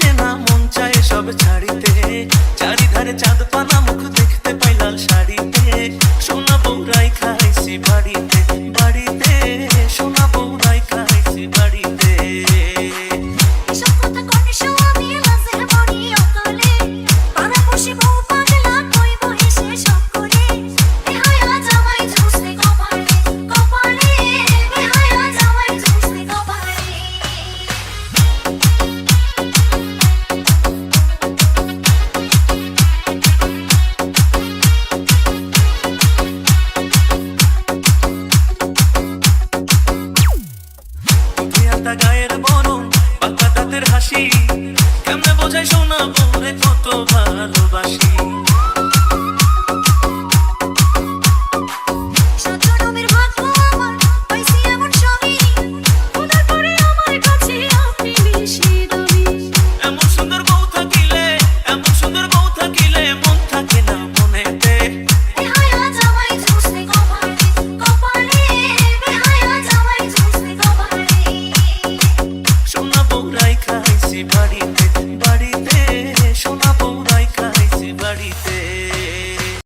আসে না, মন চায় সব ছাড়িতে। চারিধারে চাঁদ পানা মুখ দেখতে পাই লাল শাড়িতে। সোনা বউরাই খাইছি বাড়িতে। সাদা গায়ের বরং পাকা দাঁতের হাসি। কেমনে বোঝাই শোনা পরে কত ভালোবাসি।